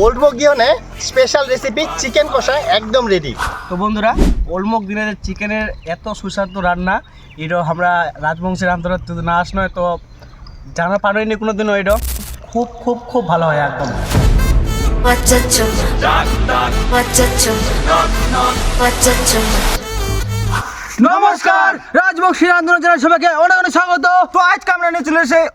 Old ওল্ডবো গিয়নে special recipe chicken কষা একদম রেডি তো বন্ধুরা ওলমক দিনের চিকেনের এত সুস্বাদু রান্না এটা আমরা রাজবংশের আন্তর্গত না আস নয় তো জানা পারেনি কোনো দিনও এটা খুব খুব খুব ভালো হয় একদম। আচ্ছা, আচ্ছা, আচ্ছা। নমস্কার রাজবংশী আন্দোলন জেলার সবাইকে অনেক অনেক স্বাগত। তো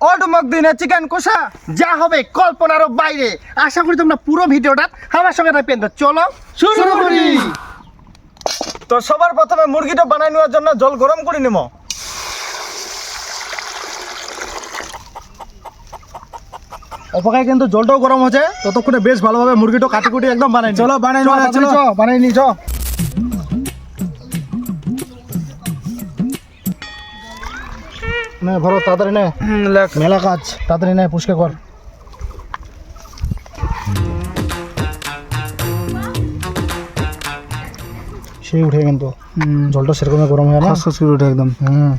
অলমুখ দিনের চিকেন কষা। যা হবে কল্পনারও বাইরে। আশা করি তোমরা পুরো ভিডিওটা আমার সঙ্গে থাকবেন। তো চলো শুরু করি। তো সবার প্রথমে মুরগিটা বানাই নেওয়ার জন্য জল গরম করে নেব। অপকায় কিন্তু জলটাও গরম হচ্ছে। ততক্ষণে বেশ ভালোভাবে মুরগিটা কাটি কুটি একদম বানাই চলো বানাই বানাই নি চ। নে ভরো তাড়াতাড়ি নে। মেলা কাজ তাড়াতাড়ি নে পুষ্কে কর। সেই উঠে কিন্তু। জলটা সেরকম গরম হয় না? শুরু উঠে একদম। হুম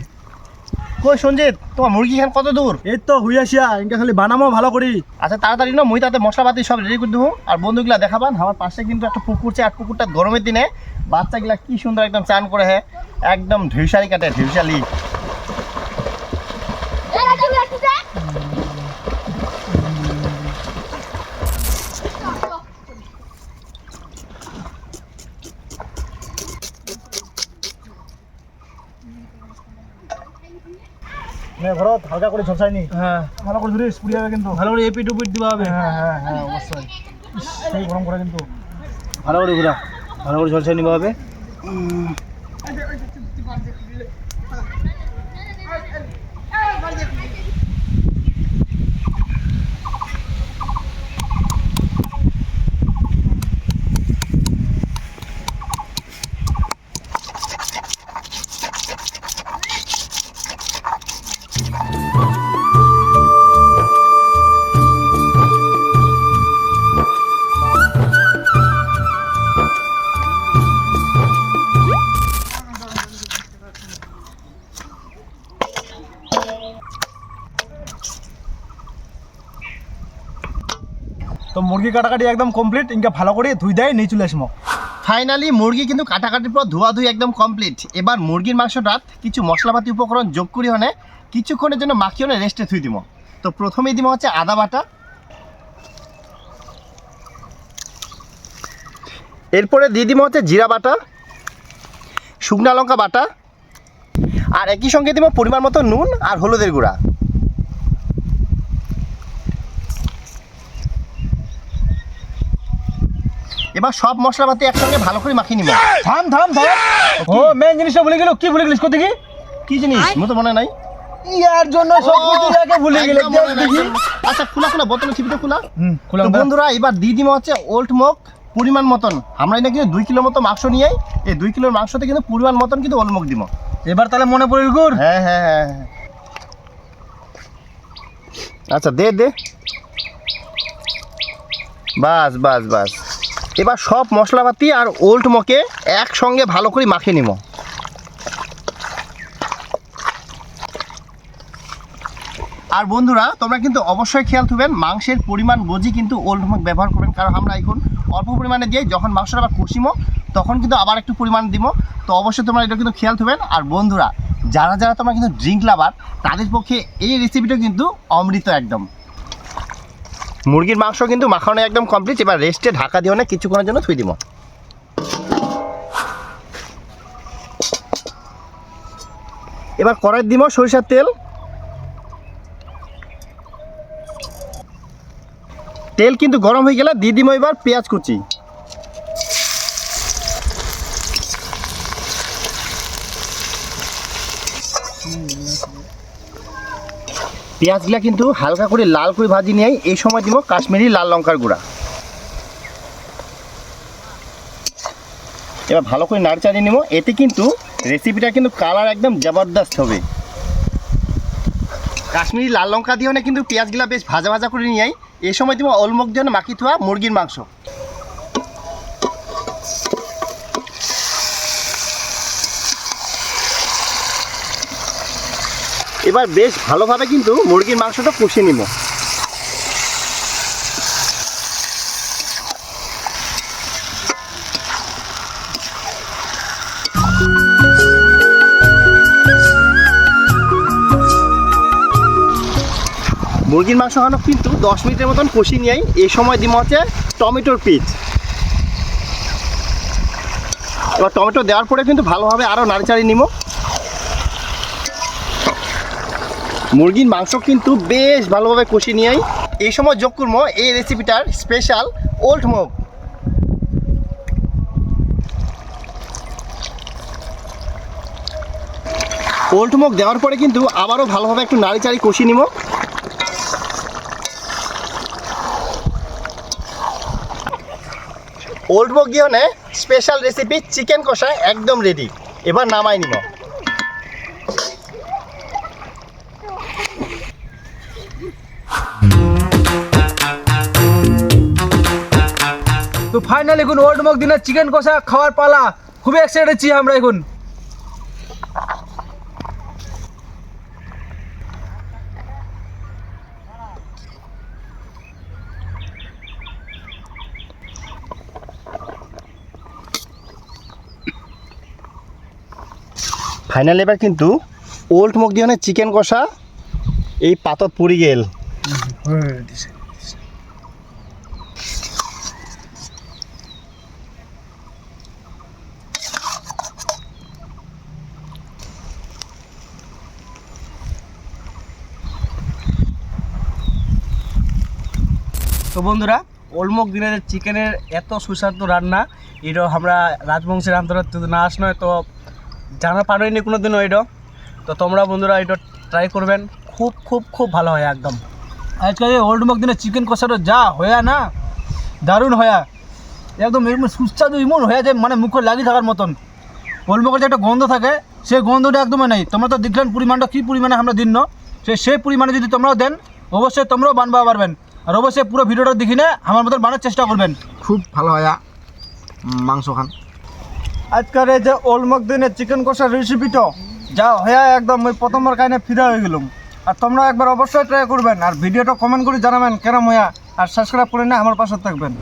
কই সঞ্জিত তোমার মুরগি খান কত দূর? এই তো হুই আসিয়া ইনকা খালি বানামো ভালো করি। আচ্ছা তাড়াতাড়ি না মুই তাতে মশলাপাতি সব রেডি করে দেবো। আর বন্ধুগুলা দেখাবান আমার পাশে কিন্তু একটা পুকুর আছে আর পুকুরটা গরমের দিনে বাচ্চাগুলা কি সুন্দর একদম চান করে হ্যাঁ একদম ঢিউসারি কাটে ঢিউসালি। নে ভরত হালকা করে ঝরসাই নি। হ্যাঁ। ভালো করে ধরিস পুড়িয়ে যাবে কিন্তু। ভালো করে এপি টুপি দিবা হবে হ্যাঁ হ্যাঁ হ্যাঁ অবশ্যই সেই গরম করে কিন্তু। ভালো করে ঘুরা ভালো করে ঝরসাই নিবা হবে মুরগি কাটাকাটি একদম কমপ্লিট ইনকা ভালো করে ধুই দেয়, নিয়ে চলে আসব। ফাইনালি মুরগি কিন্তু কাটাকাটির পর ধোয়া ধুই একদম কমপ্লিট এবার মুরগির মাংসটা কিছু মশলাপাতি উপকরণ যোগ করি হনে কিছুক্ষণের জন্য মাখিয়ে রেস্টে থুই দিব। তো প্রথমেই দিব হচ্ছে আদা বাটা। এরপরে দিয়ে দিব হচ্ছে জিরা বাটা, শুকনা লঙ্কা বাটা, আর একই সঙ্গে দিব পরিমাণ মতো নুন আর হলুদের গুঁড়া। এবার সব মশলাপাতি একসঙ্গে ভালো করে মাখিয়ে নিব। থাম থাম থাম। ও মেন জিনিসটা ভুলে গেল কি ভুলে গেলিস কোথা থেকে কি জিনিস? মতো মনে নাই। ইয়ার জন্য সব কিছু আগে ভুলে গেলে নাই। আচ্ছা খোলা খোলা বোতলে ছিপিটা খোলা। হুম তো বন্ধুরা এবার দিয়ে দিব হচ্ছে ওল্ড মগ পরিমাণ মতন। আমরা এটা কিন্তু দুই কিলো মতো মাংস নিয়ে এই দুই কিলোর মাংসতে কিন্তু পরিমাণ মতন কিন্তু ওল্ড মগ দিব। এবার তাহলে মনে পড়িল গুড়। হ্যাঁ হ্যাঁ হ্যাঁ হ্যাঁ। আচ্ছা দে দে। বাস বাস বাস। এবার সব মশলাপাতি আর ওল্ড মকে একসঙ্গে ভালো করে মাখিয়ে নিব। আর বন্ধুরা, তোমরা কিন্তু অবশ্যই খেয়াল থুবেন মাংসের পরিমাণ বুঝি কিন্তু ওল্ড মক ব্যবহার করবেন, কারণ আমরা এখন অল্প পরিমাণে দিয়ে যখন মাংসটা আবার কষিমো, তখন কিন্তু আবার একটু পরিমাণ দিব তো অবশ্যই তোমরা এটা কিন্তু খেয়াল থুবেন আর বন্ধুরা, যারা যারা তোমরা কিন্তু ড্রিঙ্ক লাভার তাদের পক্ষে এই রেসিপিটা কিন্তু অমৃত একদম। মুরগির মাংস কিন্তু মাখানো একদম কমপ্লিট এবার রেস্টে ঢাকা দিও না কিছুক্ষণের জন্য থুই দিব। এবার কড়াই দিব সরিষার তেল। তেল কিন্তু গরম হয়ে গেলে দিয়ে দিব এবার পেঁয়াজ কুচি। পেঁয়াজগুলা কিন্তু হালকা করে লাল করে ভাজি নিয়ে এই সময় দিব কাশ্মীরি লাল লঙ্কার গুঁড়া। এবার ভালো করে নাড়চাড়িয়ে নেব, এতে কিন্তু রেসিপিটা কিন্তু কালার একদম জবরদস্ত হবে। কাশ্মীরি লাল লঙ্কা দিয়েও না কিন্তু পেঁয়াজগুলা বেশ ভাজা ভাজা করে নিয়ে এই সময় দিব অলমুখ দিয়ে মাখি থোয়া মুরগির মাংস। এবার বেশ ভালোভাবে কিন্তু মুরগির মাংসটা কষে নিব। মুরগির মাংস খানো কিন্তু দশ মিনিটের মতন কষি নিয়ে এই সময় দিম হচ্ছে টমেটোর পিচ এবার টমেটো দেওয়ার পরে কিন্তু ভালোভাবে আরও নাড়ি চাড়ি নিমো মুরগির মাংস কিন্তু বেশ ভালোভাবে কষি নিয়েই এই সময় যোগ করব এই রেসিপিটার স্পেশাল ওল্ড মুগ ওল্ড মুগ দেওয়ার পরে কিন্তু আবারও ভালোভাবে একটু নাড়ি নাড়িচাড়ি কষিয়ে নিব। ওল্ড মুগ গিয়ে স্পেশাল রেসিপি চিকেন কষা একদম রেডি এবার নামাই নিব। তো ফাইনাল এখন ওল্ড মক দিনের চিকেন কষা খাওয়ার পালা। খুবই এক্সাইটেড আছি আমরা এখন। ফাইনাল এবার কিন্তু ওল্ড মুগ দিয়ে চিকেন কষা এই পাতত পুরি গেল। তো বন্ধুরা অলমুখ দিনের চিকেনের এত সুস্বাদু রান্না এটা আমরা রাজবংশের আন্তর্জাতিক যদি না আসনো তো জানা পারেনি কোনো দিনও এটা তো তোমরা বন্ধুরা এটা ট্রাই করবেন, খুব খুব খুব ভালো হয় একদম। আজকাল এই ওল্ড মক দিনের চিকেন কষাটা যা হয়া না, দারুণ হয়া। একদম এরকম সুস্বাদু ইমন হয়ে যায় মানে মুখে লাগিয়ে থাকার মতন। ওল্ড মকের যে একটা গন্ধ থাকে, সেই গন্ধটা একদমই নেই। তোমরা তো দেখলেন পরিমাণটা কী পরিমাণে আমরা দিন সে সেই পরিমাণে যদি তোমরাও দেন, অবশ্যই তোমরাও বানবা পারবেন। আর অবশ্যই পুরো ভিডিওটা দেখি না আমার মতন বানার চেষ্টা করবেন। খুব ভালো হয় মাংস খান। আজকাল এই যে ওলমক দিনের চিকেন কষার রেসিপিটা যা হয়ে একদম ওই প্রথমবার কাইনে ফিদা হয়ে গেলাম। আর তোমরা একবার অবশ্যই ট্রাই করবেন আর ভিডিওটা কমেন্ট করে জানাবেন কেরম হইয়া আর সাবস্ক্রাইব করে না আমার পাশে থাকবেন।